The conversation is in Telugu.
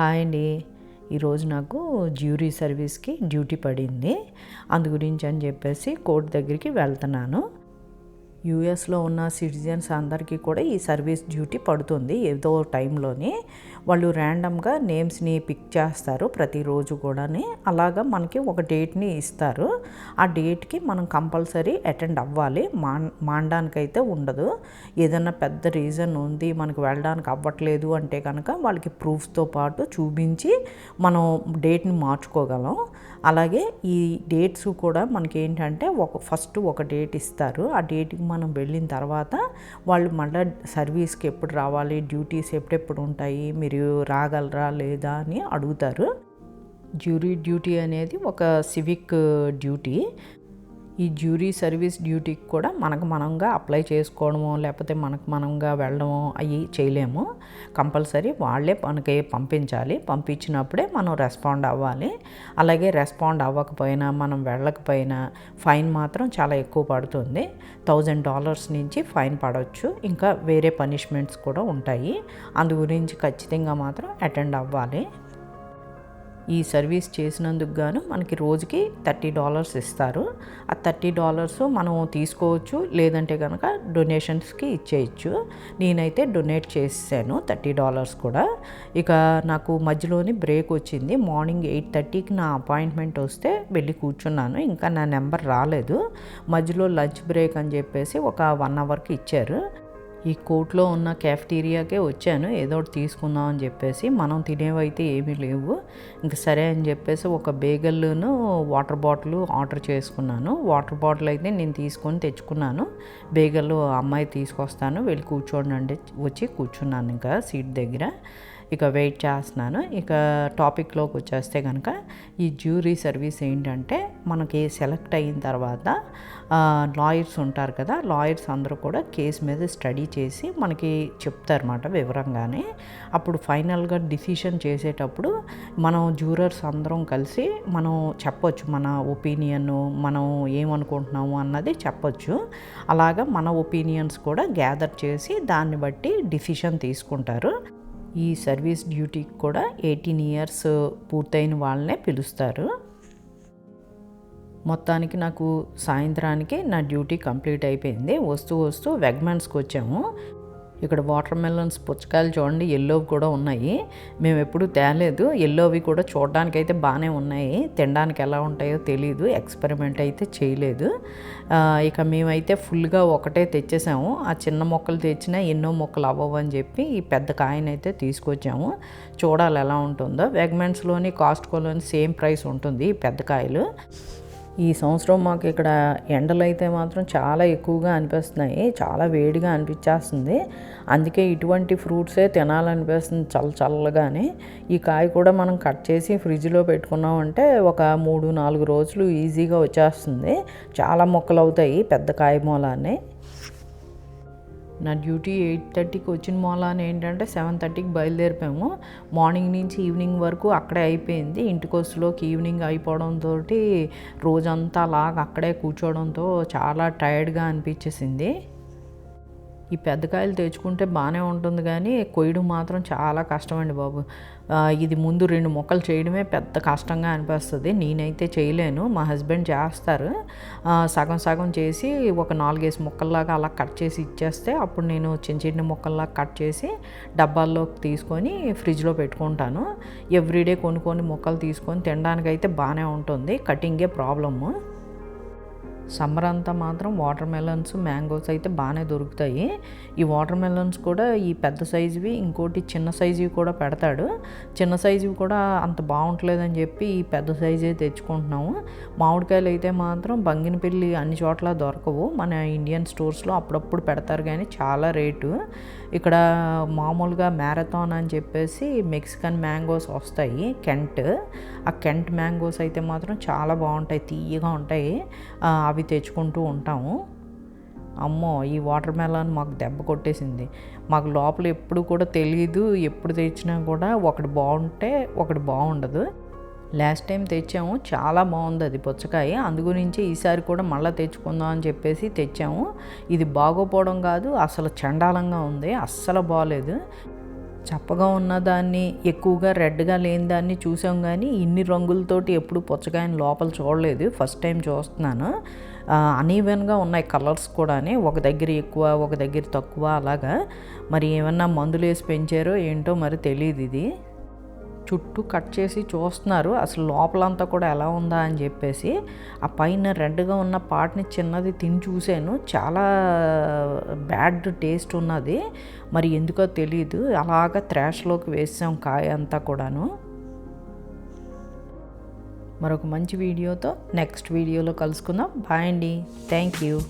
హాయ్ అండి. ఈరోజు నాకు జ్యూరీ సర్వీస్కి డ్యూటీ పడింది. అందు గురించి అని చెప్పేసి కోర్టు దగ్గరికి వెళ్తున్నాను. యూఎస్లో ఉన్న సిటిజన్స్ అందరికీ కూడా ఈ సర్వీస్ డ్యూటీ పడుతుంది ఏదో టైంలోని. వాళ్ళు ర్యాండమ్గా నేమ్స్ని పిక్ చేస్తారు ప్రతిరోజు కూడాని. అలాగా మనకి ఒక డేట్ని ఇస్తారు. ఆ డేట్కి మనం కంపల్సరీ అటెండ్ అవ్వాలి. మాన్ మాండానికైతే ఉండదు. ఏదైనా పెద్ద రీజన్ ఉంది మనకు వెళ్ళడానికి అవ్వట్లేదు అంటే కనుక వాళ్ళకి ప్రూఫ్తో పాటు చూపించి మనం డేట్ని మార్చుకోగలం. అలాగే ఈ డేట్స్ కూడా మనకి ఏంటంటే ఒక ఫస్ట్ ఒక డేట్ ఇస్తారు. ఆ డేట్కి మనం వెళ్ళిన తర్వాత వాళ్ళు మళ్ళీ సర్వీస్కి ఎప్పుడు రావాలి డ్యూటీస్ ఎప్పుడెప్పుడు ఉంటాయి మీరు రాగలరా లేదా అని అడుగుతారు. జ్యూరీ డ్యూటీ అనేది ఒక సివిక్ డ్యూటీ. ఈ జ్యూరీ సర్వీస్ డ్యూటీకి కూడా మనకు మనంగా అప్లై చేసుకోవడమో లేకపోతే మనకు మనంగా వెళ్ళడమో అవి చేయలేము. కంపల్సరీ వాళ్ళే మనకి పంపించాలి. పంపించినప్పుడే మనం రెస్పాండ్ అవ్వాలి. అలాగే రెస్పాండ్ అవ్వకపోయినా మనం వెళ్ళకపోయినా ఫైన్ మాత్రం చాలా ఎక్కువ పడుతుంది. థౌజండ్ డాలర్స్ నుంచి ఫైన్ పడవచ్చు ఇంకా వేరే పనిష్మెంట్స్ కూడా ఉంటాయి. అందు గురించి ఖచ్చితంగా మాత్రం అటెండ్ అవ్వాలి. ఈ సర్వీస్ చేసినందుకు గాను మనకి రోజుకి థర్టీ డాలర్స్ ఇస్తారు. ఆ థర్టీ డాలర్స్ మనం తీసుకోవచ్చు లేదంటే కనుక డొనేషన్స్కి ఇచ్చేయచ్చు. నేనైతే డొనేట్ చేసాను థర్టీ డాలర్స్ కూడా. ఇక నాకు మధ్యలోని బ్రేక్ వచ్చింది. మార్నింగ్ ఎయిట్ థర్టీకి నా అపాయింట్మెంట్ వస్తే వెళ్ళి కూర్చున్నాను. ఇంకా నా నెంబర్ రాలేదు. మధ్యలో లంచ్ బ్రేక్ అని చెప్పేసి ఒక వన్ అవర్కి ఇచ్చారు. ఈ కోట్లో ఉన్న క్యాఫ్టీరియాకే వచ్చాను ఏదో ఒకటి తీసుకుందాం అని చెప్పేసి. మనం తినేవైతే ఏమీ లేవు. ఇంక సరే అని చెప్పేసి ఒక బేగల్ను వాటర్ బాటిల్ ఆర్డర్ చేసుకున్నాను. వాటర్ బాటిల్ అయితే నేను తీసుకొని తెచ్చుకున్నాను. బేగల్ అమ్మాయి తీసుకొస్తాను. వెళ్ళి కూర్చోండి అంటే వచ్చి కూర్చున్నాను ఇంకా సీట్ దగ్గర. ఇక వెయిట్ చేస్తున్నాను. ఇక టాపిక్లోకి వచ్చేస్తే కనుక ఈ జ్యూరీ సర్వీస్ ఏంటంటే మనకి సెలెక్ట్ అయిన తర్వాత లాయర్స్ ఉంటారు కదా లాయర్స్ అందరూ కూడా కేసు మీద స్టడీ చేసి మనకి చెప్తారన్నమాట వివరంగానే. అప్పుడు ఫైనల్గా డిసిషన్ చేసేటప్పుడు మనం జ్యూరర్స్ అందరం కలిసి మనం చెప్పొచ్చు మన ఒపీనియన్ మనం ఏమనుకుంటున్నాము అన్నది చెప్పొచ్చు. అలాగా మన ఒపీనియన్స్ కూడా గ్యాదర్ చేసి దాన్ని బట్టి డిసిషన్ తీసుకుంటారు. ఈ సర్వీస్ డ్యూటీకి కూడా ఎయిటీన్ ఇయర్స్ పూర్తయిన వాళ్ళనే పిలుస్తారు. మొత్తానికి నాకు సాయంత్రానికి నా డ్యూటీ కంప్లీట్ అయిపోయింది. వస్తూ వస్తూ వెగ్మెన్స్కి వచ్చాము. ఇక్కడ వాటర్ మెలన్స్ పుచ్చకాయలు చూడండి ఎల్లోవి కూడా ఉన్నాయి. మేము ఎప్పుడు తేలేదు. ఎల్లోవి కూడా చూడడానికి అయితే బాగానే ఉన్నాయి. తినడానికి ఎలా ఉంటాయో తెలియదు ఎక్స్పెరిమెంట్ అయితే చేయలేదు. ఇక మేమైతే ఫుల్గా ఒకటే తెచ్చేసాము. ఆ చిన్న మొక్కలు తెచ్చినా ఎన్నో మొక్కలు అవ్వవు అని చెప్పి ఈ పెద్ద కాయనైతే తీసుకొచ్చాము. చూడాలి ఎలా ఉంటుందో. వెగ్మెంట్స్లోని కాస్ట్కోలోని సేమ్ ప్రైస్ ఉంటుంది ఈ పెద్ద కాయలు. ఈ సంవత్సరం మాకు ఇక్కడ ఎండలు అయితే మాత్రం చాలా ఎక్కువగా అనిపిస్తున్నాయి. చాలా వేడిగా అనిపించేస్తుంది. అందుకే ఇటువంటి ఫ్రూట్సే తినాలనిపిస్తుంది చల్ల చల్లగానే. ఈ కాయ కూడా మనం కట్ చేసి ఫ్రిడ్జ్లో పెట్టుకున్నామంటే ఒక మూడు నాలుగు రోజులు ఈజీగా వచ్చేస్తుంది. చాలా మొక్కలు అవుతాయి పెద్ద కాయ మూలాన్ని నా డ్యూటీ ఎయిట్ థర్టీకి వచ్చిన మూలాన ఏంటంటే సెవెన్ థర్టీకి బయలుదేరిపోయాము. మార్నింగ్ నుంచి ఈవినింగ్ వరకు అక్కడే అయిపోయింది. ఇంటికి వస్తులోకి ఈవినింగ్ అయిపోవడంతో రోజంతా అలాగ అక్కడే కూర్చోవడంతో చాలా టైర్డ్గా అనిపించేసింది. ఈ పెద్ద కాయలు తెచ్చుకుంటే బాగానే ఉంటుంది కానీ కొయ్యడం మాత్రం చాలా కష్టం అండి బాబు ఇది ముందు రెండు మొక్కలు చేయడమే పెద్ద కష్టంగా అనిపిస్తుంది. నేనైతే చేయలేను. మా హస్బెండ్ చేస్తారు. సగం సగం చేసి ఒక నాలుగేసి మొక్కల్లాగా అలా కట్ చేసి ఇచ్చేస్తే అప్పుడు నేను చిన్న చిన్న మొక్కల్లాగా కట్ చేసి డబ్బాల్లోకి తీసుకొని ఫ్రిడ్జ్లో పెట్టుకుంటాను. ఎవ్రీడే కొన్ని కొన్ని మొక్కలు తీసుకొని తినడానికి అయితే బాగానే ఉంటుంది. కటింగే ప్రాబ్లము. సమ్మర్ అంతా మాత్రం వాటర్ మెలన్స్ మ్యాంగోస్ అయితే బాగానే దొరుకుతాయి. ఈ వాటర్ మెలన్స్ కూడా ఈ పెద్ద సైజువి ఇంకోటి చిన్న సైజువి కూడా పెడతాడు. చిన్న సైజువి కూడా అంత బాగుంటలేదని చెప్పి ఈ పెద్ద సైజే తెచ్చుకుంటున్నాము. మామిడికాయలు అయితే మాత్రం బంగినపల్లి అన్ని చోట్ల దొరకవు. మన ఇండియన్ స్టోర్స్లో అప్పుడప్పుడు పెడతారు కానీ చాలా రేటు. ఇక్కడ మామూలుగా మ్యారథాన్ అని చెప్పేసి మెక్సికన్ మ్యాంగోస్ వస్తాయి కెంట్. ఆ కెంట్ మ్యాంగోస్ అయితే మాత్రం చాలా బాగుంటాయి తీయగా ఉంటాయి. అవి అవి తెచ్చుకుంటూ ఉంటాము. అమ్మో ఈ వాటర్ మెలాన్ మాకు దెబ్బ కొట్టేసింది. మాకు లోపల ఎప్పుడు కూడా తెలియదు ఎప్పుడు తెచ్చినా కూడా ఒకటి బాగుంటే ఒకటి బాగుండదు. లాస్ట్ టైం తెచ్చాము చాలా బాగుంది అది పుచ్చకాయ. అందు గురించి ఈసారి కూడా మళ్ళీ తెచ్చుకుందాం అని చెప్పేసి తెచ్చాము. ఇది బాగోపోవడం కాదు అసలు చండాలంగా ఉంది అస్సలు బాగలేదు చప్పగా ఉన్నదాన్ని ఎక్కువగా రెడ్గా లేని దాన్ని చూసాం కానీ ఇన్ని రంగులతోటి ఎప్పుడు పుచ్చకాయని లోపల చూడలేదు. ఫస్ట్ టైం చూస్తున్నాను. అనీవెన్గా ఉన్నాయి కలర్స్ కూడాని. ఒక దగ్గర ఎక్కువ ఒక దగ్గర తక్కువ అలాగా. మరి ఏమన్నా మందులు వేసి పెంచారో ఏంటో మరి తెలియదు ఇది. చుట్టూ కట్ చేసి చూస్తున్నారు. అసలు లోపలంతా కూడా ఎలా ఉందా అని చెప్పేసి ఆ పైన రెడ్గా ఉన్న పార్ట్ని చిన్నది తిని చూశాను. చాలా బ్యాడ్ టేస్ట్ ఉన్నది. మరి ఎందుకో తెలియదు అలాగ త్రాష్లోకి వేసాం కాయ అంతా కూడాను. మరొక మంచి వీడియోతో నెక్స్ట్ వీడియోలో కలుసుకుందాం. బాయ్ అండి. Thank you.